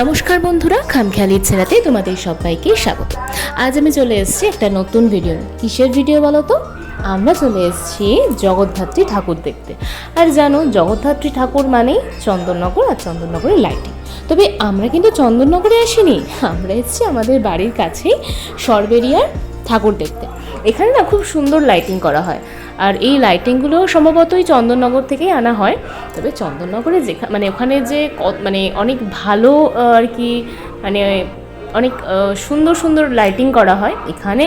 নমস্কার বন্ধুরা খামখেয়ালি ছেড়াতে তোমাদের সবাইকে স্বাগত। আজ আমি চলে এসেছি একটা নতুন ভিডিও। কিসের ভিডিও বলো তো? আমরা চলে এসেছি জগদ্ধাত্রী ঠাকুর দেখতে। আর জানো, জগদ্ধাত্রী ঠাকুর মানেই চন্দননগর আর চন্দননগরের লাইটিং তবে আমরা কিন্তু চন্দননগরে আসিনি, আমরা এসেছি আমাদের বাড়ির কাছেই সরবেরিয়ার ঠাকুর দেখতে। এখানে না খুব সুন্দর লাইটিং করা হয়। আর এই লাইটিংগুলো সম্ভবতই চন্দননগর থেকেই আনা হয়। তবে চন্দননগরে যেখানে মানে ওখানে যে মানে অনেক ভালো আর কি মানে অনেক সুন্দর সুন্দর লাইটিং করা হয়। এখানে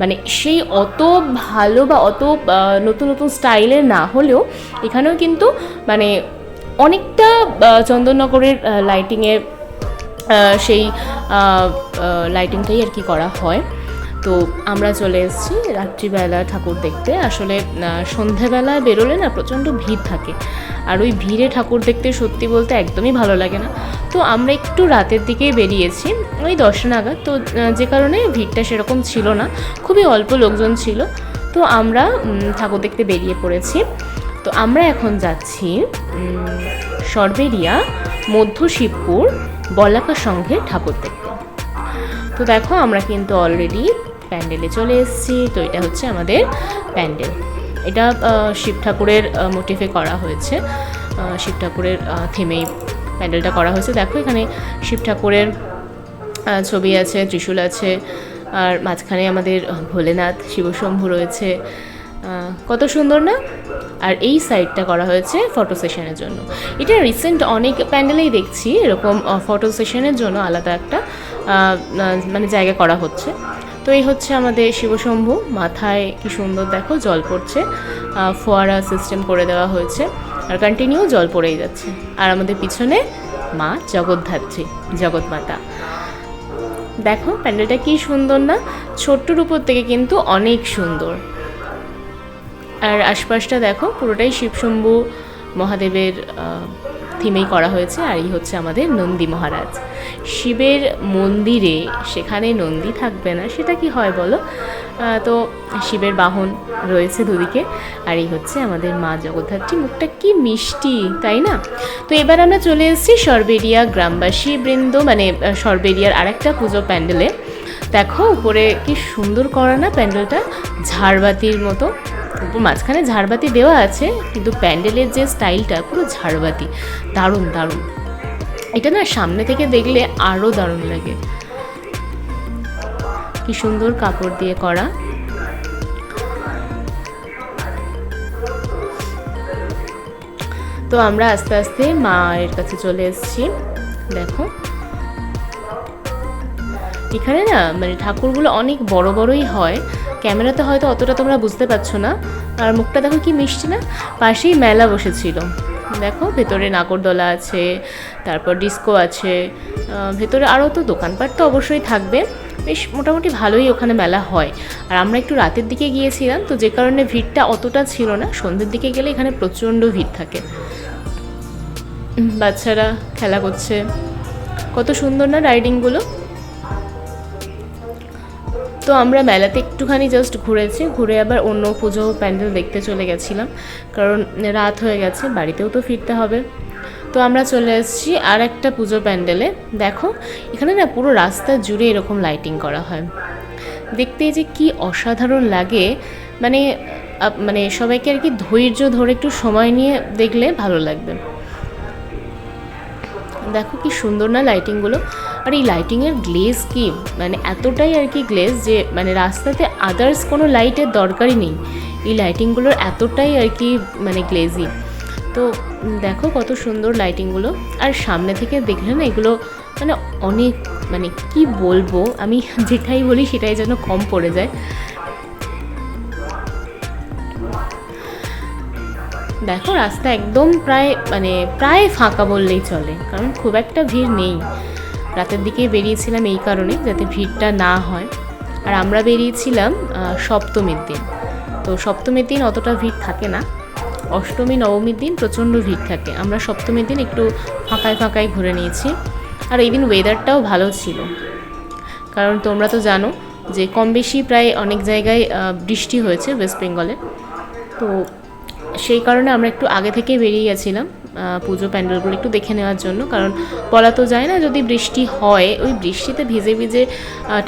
মানে সেই অত ভালো বা অত নতুন নতুন স্টাইলের না হলেও এখানেও কিন্তু মানে অনেকটা চন্দননগরের লাইটিংয়ের সেই লাইটিংটাই আর কি করা হয়। তো আমরা চলে এসেছি রাত্রিবেলা ঠাকুর দেখতে। আসলে সন্ধেবেলায় বেরোলে না প্রচণ্ড ভিড় থাকে। আর ওই ভিড়ে ঠাকুর দেখতে সত্যি বলতে একদমই ভালো লাগে না। তো আমরা একটু রাতের দিকেই বেরিয়েছি, ওই দশটা নাগাদ। তো যে কারণে ভিড়টা সেরকম ছিল না। খুবই অল্প লোকজন ছিল। তো আমরা ঠাকুর দেখতে বেরিয়ে পড়েছি। তো আমরা এখন যাচ্ছি সরবেরিয়া মধ্য শিবপুর বলাকা সংঘের ঠাকুর দেখতে। তো দেখো, আমরা কিন্তু অলরেডি প্যান্ডেলে চলে এসেছি। তো এটা হচ্ছে আমাদের প্যান্ডেল। এটা শিব ঠাকুরের মোটিভে করা হয়েছে। শিব ঠাকুরের থিমেই প্যান্ডেলটা করা হয়েছে। দেখো এখানে শিব ঠাকুরের ছবি আছে, ত্রিশূল আছে। আর মাঝখানে আমাদের ভোলেনাথ, শিবশম্ভু রয়েছে। কত সুন্দর না? আর এই সাইডটা করা হয়েছে ফটো সেশনের জন্য। এটা রিসেন্ট অনেক প্যান্ডেলেই দেখছি। এরকম ফটো সেশনের জন্য আলাদা একটা মানে জায়গা করা হচ্ছে। তো এই হচ্ছে আমাদের শিবশম্ভু। মাথায় কি সুন্দর দেখো, জল পড়ছে। ফোয়ারা সিস্টেম করে দেওয়া হয়েছে। আর কন্টিনিউ জল পড়েই যাচ্ছে। আর আমাদের পিছনে মা জগদ্ধাত্রী, জগৎমাতা। দেখো, প্যান্ডেলটা কি সুন্দর না? ছোট্টর উপর থেকে কিন্তু অনেক সুন্দর। আর আশপাশটা দেখো, পুরোটাই শিবশম্ভু মহাদেবের থিমেই করা হয়েছে, আর এই হচ্ছে আমাদের নন্দী মহারাজ। শিবের মন্দিরে সেখানে নন্দী থাকবে না, সেটা কি হয় বলো? তো শিবের বাহন রয়েছে দুদিকে, আর এই হচ্ছে আমাদের মা জগদ্ধাত্রী। মুখটা কি মিষ্টি, তাই না? তো এবার আমরা চলে এসেছি সরবেরিয়া গ্রামবাসী বৃন্দ মানে সরবেরিয়ার আরেকটা পুজো প্যান্ডেলে। দেখো, উপরে কি সুন্দর করা না প্যান্ডেলটা? ঝাড়বাতির মতো। উপর মাঝখানে ঝাড়বাতি দেওয়া আছে, কিন্তু প্যান্ডেলের যে স্টাইলটা পুরো ঝাড়বাতি। দারুণ দারুণ। এটা না সামনে থেকে দেখলে আরও দারুণ লাগে। কি সুন্দর কাপড় দিয়ে করা। তো আমরা আস্তে আস্তে মায়ের কাছে চলে এসেছি। দেখো। এখানে না মানে ঠাকুরগুলো অনেক বড় বড়ই হয়। ক্যামেরাতে হয়তো অতটা তোমরা বুঝতে পারছ না। আর মুখটা দেখো কি মিষ্টি না? পাশেই মেলা বসেছিল। দেখো, ভেতরে নাগরদোলা আছে, তারপর ডিস্কো আছে ভেতরে আরও তো দোকানপাট তো অবশ্যই থাকবে। বেশ মোটামুটি ভালোই ওখানে মেলা হয়। আর আমরা একটু রাতের দিকে গিয়েছিলাম, তো যে কারণে ভিড়টা অতটা ছিল না। সন্ধ্যের দিকে গেলে এখানে প্রচণ্ড ভিড় থাকে। বাচ্চারা খেলা করছে। কত সুন্দর না রাইডিংগুলো তো আমরা মেলাতে একটুখানি জাস্ট ঘুরেছি, ঘুরে আবার অন্য পুজো প্যান্ডেল দেখতে চলে গেছিলাম। কারণ রাত হয়ে গেছে, বাড়িতেও তো ফিরতে হবে। তো আমরা চলে এসেছি আর একটা পুজো প্যান্ডেলে। দেখো, এখানে না পুরো রাস্তা জুড়ে এরকম লাইটিং করা হয়। দেখতে যে কি অসাধারণ লাগে। মানে মানে সবাইকে আর কি ধৈর্য ধরে একটু সময় নিয়ে দেখলে ভালো লাগবে। দেখো কি সুন্দর না লাইটিংগুলো আর এই লাইটিংয়ের গ্লেজ কি? মানে এতটাই আর কি গ্লেজ যে মানে রাস্তাতে আদার্স কোনো লাইটের দরকারই নেই। এই লাইটিংগুলোর এতটাই আর কি মানে গ্লেজি তো দেখো কত সুন্দর লাইটিংগুলো আর সামনে থেকে দেখলে না এগুলো মানে অনেক মানে কি বলব, আমি যেটাই বলি সেটাই যেন কম পড়ে যায়। দেখো রাস্তা একদম প্রায় মানে প্রায় ফাঁকা বললেই চলে, কারণ খুব একটা ভিড় নেই। রাতের দিকে বেরিয়েছিলাম এই কারণে যাতে ভিড়টা না হয়। আর আমরা বেরিয়েছিলাম সপ্তমীর দিন। তো সপ্তমীর দিন অতটা ভিড় থাকে না। অষ্টমী, নবমীর দিন প্রচণ্ড ভিড় থাকে। আমরা সপ্তমীর দিন একটু ফাঁকায় ফাঁকায় ঘুরে নিয়েছি। আর এই দিন ওয়েদারটাও ভালো ছিল। কারণ তোমরা তো জানো যে কম বেশি প্রায় অনেক জায়গায় বৃষ্টি হয়েছে ওয়েস্ট বেঙ্গলে তো সেই কারণে আমরা একটু আগে থেকে বেরিয়ে গেছিলাম। পুজো প্যান্ডেলগুলো একটু দেখে নেওয়ার জন্য। কারণ বলা তো যায় না, যদি বৃষ্টি হয়, ওই বৃষ্টিতে ভিজে ভিজে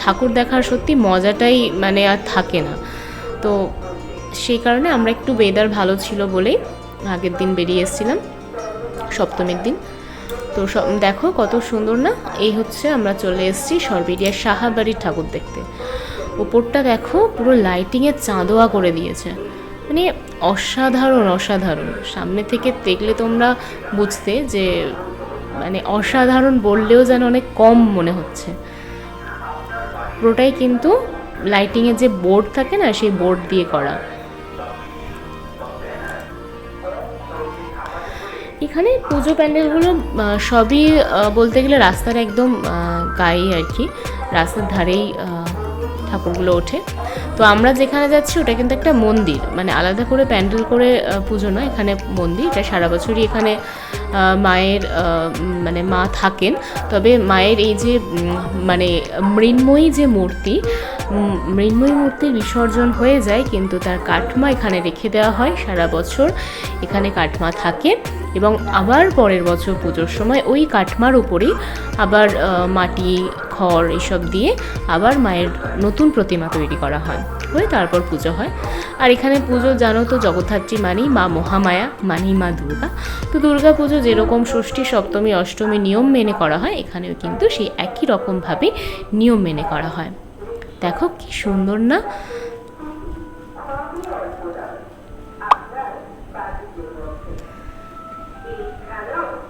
ঠাকুর দেখার সত্যি মজাটাই মানে আর থাকে না। তো সেই কারণে আমরা একটু ওয়েদার ভালো ছিল বলেই আগের দিন বেরিয়ে এসেছিলাম, সপ্তমীর দিন। তো দেখো কত সুন্দর না? এই হচ্ছে আমরা চলে এসেছি সরবেরিয়ার সাহাবাড়ির ঠাকুর দেখতে। ওপরটা দেখো পুরো লাইটিংয়ের চাঁদোয়া করে দিয়েছে। মানে অসাধারণ অসাধারণ। সামনে থেকে দেখলে তোমরা বুঝতে যে মানে অসাধারণ বললেও যেন অনেক কম মনে হচ্ছে। পুরোটাই কিন্তু লাইটিংয়ের যে বোর্ড থাকে না, সেই বোর্ড দিয়ে করা। এখানে পুজো প্যান্ডেলগুলো সবই বলতে গেলে রাস্তার একদম গায়েই আর কি। রাস্তার ধারেই ঠাকুরগুলো ওঠে। তো আমরা যেখানে যাচ্ছি, ওটা কিন্তু একটা মন্দির। মানে আলাদা করে প্যান্ডেল করে পুজো নয়, এখানে মন্দির। এটা সারা বছরই এখানে মায়ের মানে মা থাকেন। তবে মায়ের এই যে মানে মৃন্ময়ী যে মূর্তি মৃন্ময়ী মূর্তির বিসর্জন হয়ে যায়, কিন্তু তার কাঠমা এখানে রেখে দেওয়া হয় সারা বছর। এখানে কাঠমা থাকে এবং আবার পরের বছর পুজোর সময় ওই কাঠমার উপরেই আবার মাটি, খড় এসব দিয়ে আবার মায়ের নতুন প্রতিমা তৈরি করা হয়, হয়ে তারপর পুজো হয়। আর এখানে পুজো জানো তো, জগদ্ধাত্রী মানেই মা মহামায়া, মানেই মা দুর্গা। তো দুর্গা পুজো যেরকম ষষ্ঠী, সপ্তমী, অষ্টমী নিয়ম মেনে করা হয়, এখানেও কিন্তু সেই একই রকমভাবে নিয়ম মেনে করা হয়। দেখো কি সুন্দর না?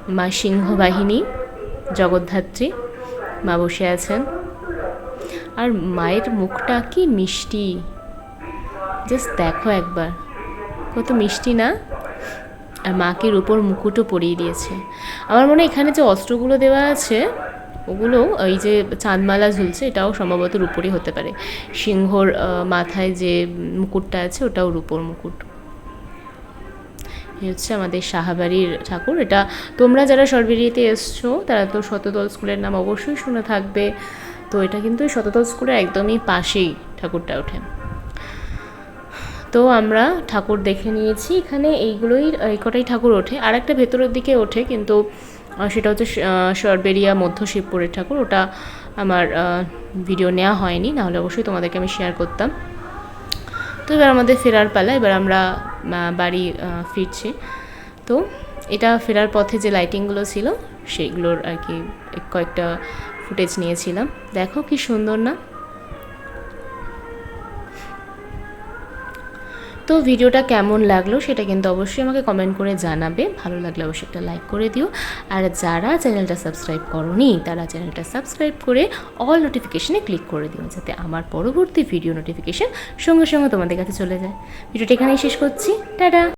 মা সিংহবাহিনী, জগদ্ধাত্রী, মা বসে আছেন। আর মায়ের মুখটা কি মিষ্টি? জাস্ট দেখো একবার। কত মিষ্টি না? আর মাকে রূপোর মুকুটও পরিয়ে দিয়েছে। আমার মনে এখানে যে অস্ত্রগুলো দেওয়া আছে ওগুলো ওই যে চাঁদমালা ঝুলছে, এটাও সম্ভবত রূপোরই হতে পারে। সিংহর মাথায় যে মুকুটটা আছে, ওটাও রূপোর মুকুট। এই হচ্ছে আমাদের সাহাবাড়ির ঠাকুর। এটা তোমরা যারা সরবেরিয়াতে এসছো, তারা তো শতদল স্কুলের নাম অবশ্যই শুনে থাকবে। তো এটা কিন্তু এই শতদল স্কুলের একদমই পাশেই ঠাকুরটা ওঠে। তো আমরা ঠাকুর দেখে নিয়েছি। এখানে এইগুলোই, এই কটাই ঠাকুর ওঠে। আর একটা ভেতরের দিকে ওঠে, কিন্তু সেটা হচ্ছে সরবেরিয়া মধ্য শিবপুরের ঠাকুর। ওটা আমার ভিডিও নেওয়া হয়নি, নাহলে অবশ্যই তোমাদেরকে আমি শেয়ার করতাম। তো এবার আমাদের ফেরার পালা, এবার আমরা বাড়ি ফিরছি। তো এটা ফেরার পথে যে লাইটিংগুলো ছিল, সেইগুলোর আর কি কয়েকটা ফুটেজ নিয়েছিলাম। দেখো কি সুন্দর না? তো ভিডিওটা কেমন লাগল সেটা কিন্তু অবশ্যই আমাকে কমেন্ট করে জানাবে। ভালো লাগলে অবশ্যই একটা লাইক করে দিও। আর যারা চ্যানেলটা সাবস্ক্রাইব করনি, তারা চ্যানেলটা সাবস্ক্রাইব করে অল নোটিফিকেশানে ক্লিক করে দিও, যাতে আমার পরবর্তী ভিডিও নোটিফিকেশান সঙ্গে সঙ্গে তোমাদের কাছে চলে যায়। ভিডিওটা এখানেই শেষ করছি। টাটা!